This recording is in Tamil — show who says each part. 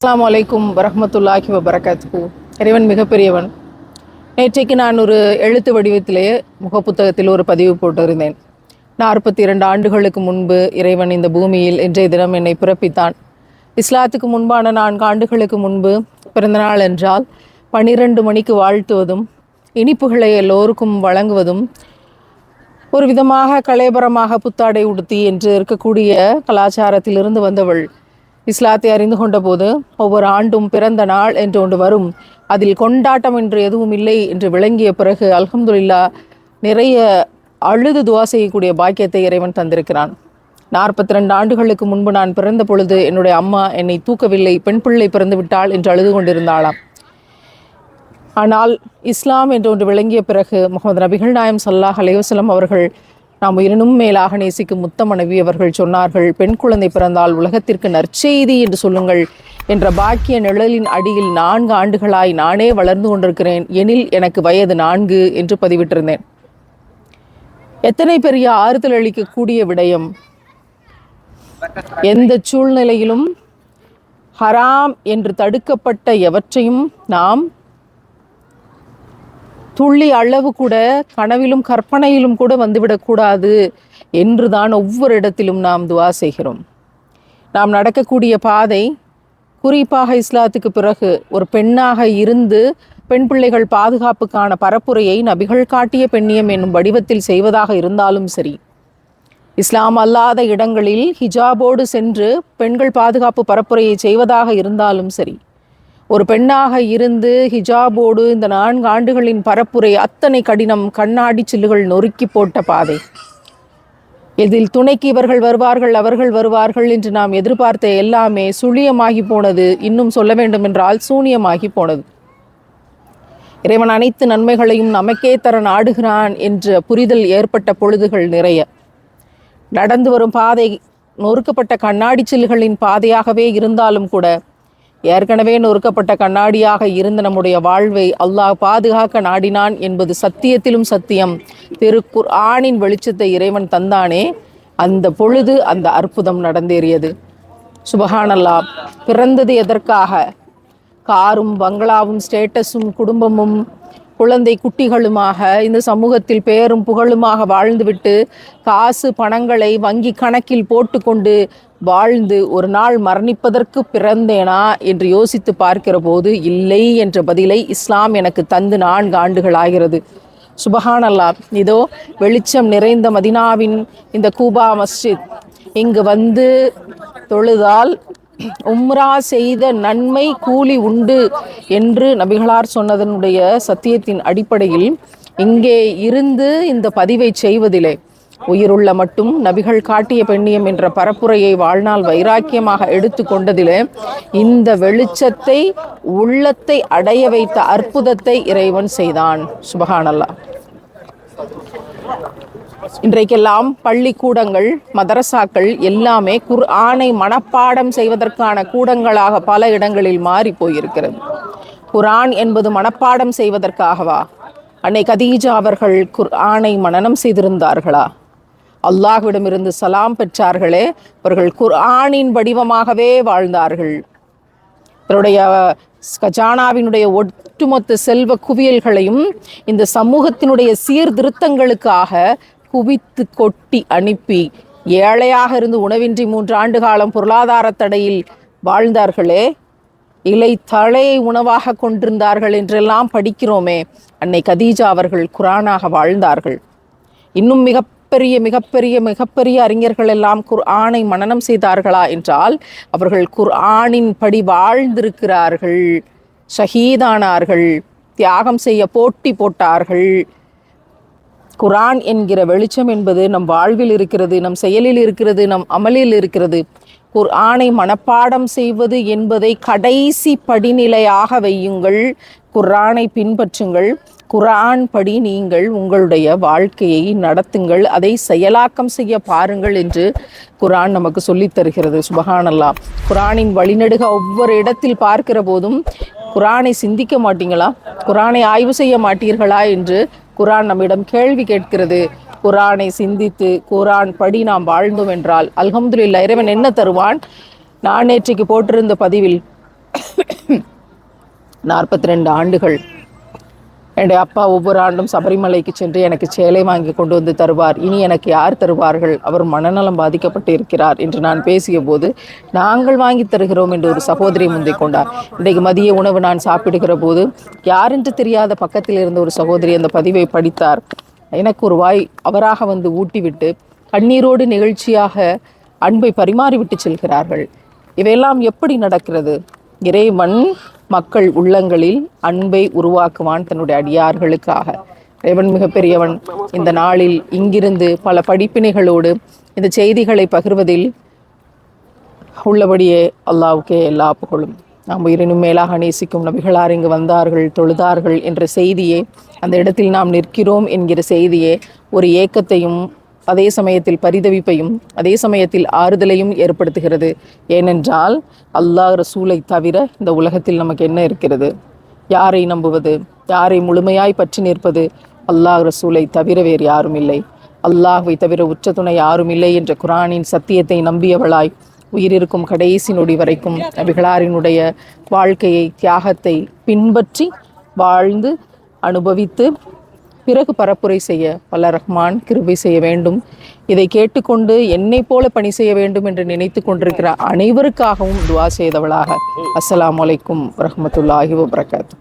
Speaker 1: அஸ்லாம் வலைக்கும் வரமத்துல்லாஹி வபரகாத்துக்கு இறைவன் மிகப்பெரியவன். நேற்றைக்கு நான் ஒரு எழுத்து வடிவத்திலேயே முகப்புத்தகத்தில் ஒரு பதிவு போட்டிருந்தேன். நாற்பத்தி இரண்டு ஆண்டுகளுக்கு முன்பு இறைவன் இந்த பூமியில் இன்றைய தினம் என்னை பிறப்பித்தான். இஸ்லாத்துக்கு முன்பான நான்கு ஆண்டுகளுக்கு முன்பு பிறந்தநாள் என்றால் பனிரெண்டு மணிக்கு வாழ்த்துவதும் இனிப்புகளை எல்லோருக்கும் வழங்குவதும் ஒரு விதமாக கலைபரமாக புத்தாடை உடுத்தி என்று இருக்கக்கூடிய கலாச்சாரத்திலிருந்து வந்தவள். இஸ்லாத்தை அறிந்து கொண்டபோது ஒவ்வொரு ஆண்டும் பிறந்த நாள் என்று ஒன்று வரும். அதில் கொண்டாட்டம் என்று எதுவும் இல்லை என்று விளங்கிய பிறகு அல்ஹம்துல்லா நிறைய அழுது துவா செய்யக்கூடிய பாக்கியத்தை இறைவன் தந்திருக்கிறான். நாற்பத்தி ரெண்டு ஆண்டுகளுக்கு முன்பு நான் பிறந்த பொழுது என்னுடைய அம்மா என்னை தூக்கவில்லை பெண் பிள்ளை பிறந்து விட்டாள் என்று அழுது கொண்டிருந்தாளாம். ஆனால் இஸ்லாம் என்று ஒன்று விளங்கிய பிறகு முகமது நபிகள் நாயம் சல்லாஹ் அலைவசலம் அவர்கள் நாம் உயிரினும் மேலாக நேசிக்கும் முத்த மனைவி அவர்கள் சொன்னார்கள் பெண் குழந்தை பிறந்தால் உலகத்திற்கு நற்செய்தி என்று சொல்லுங்கள் என்ற பாக்கிய நிழலின் அடியில் நான்கு ஆண்டுகளாய் நானே வளர்ந்து கொண்டிருக்கிறேன் எனில் எனக்கு வயது நான்கு என்று பதிவிட்டிருந்தேன். எத்தனை பெரிய ஆறுதல் அளிக்கக்கூடிய விடயம் எந்த சூழ்நிலையிலும் ஹராம் என்று தடுக்கப்பட்ட எவற்றையும் நாம் துள்ளி அளவு கூட கனவிலும் கற்பனையிலும் கூட வந்துவிடக்கூடாது என்றுதான் ஒவ்வொரு இடத்திலும் நாம் துவா செய்கிறோம். நாம் நடக்கக்கூடிய பாதை குறிப்பாக இஸ்லாத்துக்கு பிறகு ஒரு பெண்ணாக இருந்து பெண் பிள்ளைகள் பாதுகாப்புக்கான பரப்புரையை நபிகள் காட்டிய பெண்ணியம் என்னும் வடிவத்தில் செய்வதாக இருந்தாலும் சரி இஸ்லாம் அல்லாத இடங்களில் ஹிஜாபோடு சென்று பெண்கள் பாதுகாப்பு பரப்புரையை செய்வதாக இருந்தாலும் சரி ஒரு பெண்ணாக இருந்து ஹிஜாபோடு இந்த நான்கு ஆண்டுகளின் பரப்புரை அத்தனை கடினம் கண்ணாடி சில்லுகள் நொறுக்கி போட்ட பாதை. இதில் துணைக்கு இவர்கள் வருவார்கள் அவர்கள் வருவார்கள் என்று நாம் எதிர்பார்த்த எல்லாமே சுழியமாகி போனது இன்னும் சொல்ல வேண்டும் என்றால் சூனியமாகி போனது. இறைவன் அனைத்து நன்மைகளையும் நமக்கே தர நாடுகிறான் என்ற புரிதல் ஏற்பட்ட பொழுதுகள் நிறைய. நடந்து வரும் பாதை நொறுக்கப்பட்ட கண்ணாடி சில்லுகளின் பாதையாகவே இருந்தாலும் கூட ஏற்கனவே நொறுக்கப்பட்ட கண்ணாடியாக இருந்த நம்முடைய வாழ்வை அல்லாஹ் பாதுகாக்க நாடினான் என்பது சத்தியத்திலும் சத்தியம். திருக்குர் ஆணின் வெளிச்சத்தை இறைவன் தந்தானே. அந்த பொழுது அந்த அற்புதம் நடந்தேறியது. சுபஹானல்லா பிறந்தது எதற்காக? காரும் பங்களாவும் ஸ்டேட்டஸும் குடும்பமும் குழந்தை குட்டிகளுமாக இந்த சமூகத்தில் பேரும் புகழுமாக வாழ்ந்துவிட்டு காசு பணங்களை வங்கி கணக்கில் போட்டுக்கொண்டு வாழ்ந்து ஒரு நாள் மரணிப்பதற்கு பிறந்தேனா என்று யோசித்து பார்க்கிற போது இல்லை என்ற பதிலை இஸ்லாம் எனக்கு தந்து நான்கு ஆண்டுகள் ஆகிறது. சுபஹான் அல்லாஹ் இதோ வெளிச்சம் நிறைந்த மதினாவின் இந்த கூபா மஸ்ஜித். இங்கு வந்து தொழுதால் உம்ரா செய்த நன்மை கூலி உண்டு என்று நபிகளார் சொன்னதனுடைய சத்தியத்தின் அடிப்படையில் இங்கே இருந்து இந்த பதிவை செய்வதிலே உயிருள்ள மட்டும் நபிகள் காட்டிய பெண்ணியம் என்ற பரப்புரையை வாழ்நாள் வைராக்கியமாக எடுத்து கொண்டதிலே இந்த வெளிச்சத்தை உள்ளத்தை அடைய வைத்த அற்புதத்தை இறைவன் செய்தான். சுபகானல்லா. இன்றைக்கெல்லாம் பள்ளிக்கூடங்கள் மதரசாக்கள் எல்லாமே குர் ஆணை மனப்பாடம் செய்வதற்கான கூடங்களாக பல இடங்களில் மாறி போயிருக்கிறது. குர்ஆன் என்பது மனப்பாடம் செய்வதற்காகவா? அன்னை கதீஜா அவர்கள் குர் ஆணை மனனம் செய்திருந்தார்களா? அல்லாஹ்விடமிருந்து சலாம் பெற்றார்களே அவர்கள் குர்ஆனின் வடிவமாகவே வாழ்ந்தார்கள். இவருடைய கஜானாவினுடைய ஒட்டுமொத்த செல்வ குவியல்களையும் இந்த சமூகத்தினுடைய சீர்திருத்தங்களுக்காக குவித்து கொட்டி அனுப்பி ஏழையாக இருந்து உணவின்றி மூன்று ஆண்டு காலம் பொருளாதார தடையில் வாழ்ந்தார்களே. இலை தழையை உணவாக கொண்டிருந்தார்கள் என்றெல்லாம் படிக்கிறோமே அன்னை கதீஜா அவர்கள் குரானாக வாழ்ந்தார்கள். இன்னும் மிக மிகப்பெரிய மிகப்பெரிய மிகப்பெரிய அறிஞர்கள் எல்லாம் குர்ஆனை மனனம் செய்தார்களா என்றால் அவர்கள் குர்ஆனின் படி வாழ்ந்திருக்கிறார்கள் ஷஹீதானார்கள் தியாகம் செய்ய போட்டி போட்டார்கள். குரான் என்கிற வெளிச்சம் என்பது நம் வாழ்வில் இருக்கிறது நம் செயலில் இருக்கிறது நம் அமலில் இருக்கிறது. குர்ஆனை மனப்பாடம் செய்வது என்பதை கடைசி படிநிலையாக வையுங்கள். குர்ஆனை பின்பற்றுங்கள். குரான் படி நீங்கள் உங்களுடைய வாழ்க்கையை நடத்துங்கள் அதை செயலாக்கம் செய்ய பாருங்கள் என்று குரான் நமக்கு சொல்லித் தருகிறது. சுபஹானல்லா குரானின் வழிநடுக ஒவ்வொரு இடத்தில் பார்க்கிற போதும் குரானை சிந்திக்க மாட்டீங்களா? குரானை ஆய்வு செய்ய மாட்டீர்களா என்று குரான் நம்மிடம் கேள்வி கேட்கிறது. குரானை சிந்தித்து குரான் படி நாம் வாழ்ந்தோம் என்றால் அல்ஹம்துல்லா இறைவன் என்ன தருவான்? நான் நேற்றைக்கு போட்டிருந்த பதிவில் நாற்பத்தி ரெண்டு ஆண்டுகள் என்னுடைய அப்பா ஒவ்வொரு ஆண்டும் சபரிமலைக்கு சென்று எனக்கு சேலை வாங்கி கொண்டு வந்து தருவார். இனி எனக்கு யார் தருவார்கள்? அவர் மனநலம் பாதிக்கப்பட்டு இருக்கிறார் என்று நான் பேசிய போது நாங்கள் வாங்கி தருகிறோம் என்று ஒரு சகோதரி முந்தை கொண்டார். இன்றைக்கு மதிய உணவு நான் சாப்பிடுகிற போது யாரென்று தெரியாத பக்கத்தில் இருந்த ஒரு சகோதரி அந்த பதிவை படித்தார். எனக்கு ஒரு வாய் அவராக வந்து ஊட்டிவிட்டு கண்ணீரோடு நிகழ்ச்சியாக அன்பை பரிமாறிவிட்டு செல்கிறார்கள். இவையெல்லாம் எப்படி நடக்கிறது? இறைவன் மக்கள் உள்ளங்களில் அன்பை உருவாக்குவான் தன்னுடைய அடியார்களுக்காக. இறைவன் மிகப்பெரியவன். இந்த நாளில் இங்கிருந்து பல படிப்பினைகளோடு இந்த செய்திகளை பகிர்வதில் உள்ளபடியே அல்லாவுக்கே எல்லா புகழும். நாம் உயிரினும் மேலாக நேசிக்கும் நபிகளார் இங்கு வந்தார்கள் தொழுதார்கள் என்ற செய்தியே அந்த இடத்தில் நாம் நிற்கிறோம் என்கிற செய்தியே ஒரு ஏக்கத்தையும் அதே சமயத்தில் பரிதவிப்பையும் அதே சமயத்தில் ஆறுதலையும் ஏற்படுத்துகிறது. ஏனென்றால் அல்லாஹ் ரசூலை தவிர இந்த உலகத்தில் நமக்கு என்ன இருக்கிறது? யாரை நம்புவது? யாரை முழுமையாய் பற்றி நிற்பது? அல்லாஹ் ரசூலை தவிர வேறு யாரும் இல்லை. அல்லாஹ்வை தவிர உச்ச துணை யாரும் இல்லை என்ற குரானின் சத்தியத்தை நம்பியவளாய் உயிரிருக்கும் கடைசி நொடி வரைக்கும் நபிகளாரினுடைய வாழ்க்கையை தியாகத்தை பின்பற்றி வாழ்ந்து அனுபவித்து பிறகு பரப்புரை செய்ய வல்ல ரஹ்மான் கிருபை செய்ய வேண்டும். இதை கேட்டுக்கொண்டு என்னை போல பணி செய்ய வேண்டும் என்று நினைத்து கொண்டிருக்கிற அனைவருக்காகவும் துவா செய்தவளாக. அஸ்லாம் அலைக்கும் ரஹமத்துல்லாஹி வபரகாத்து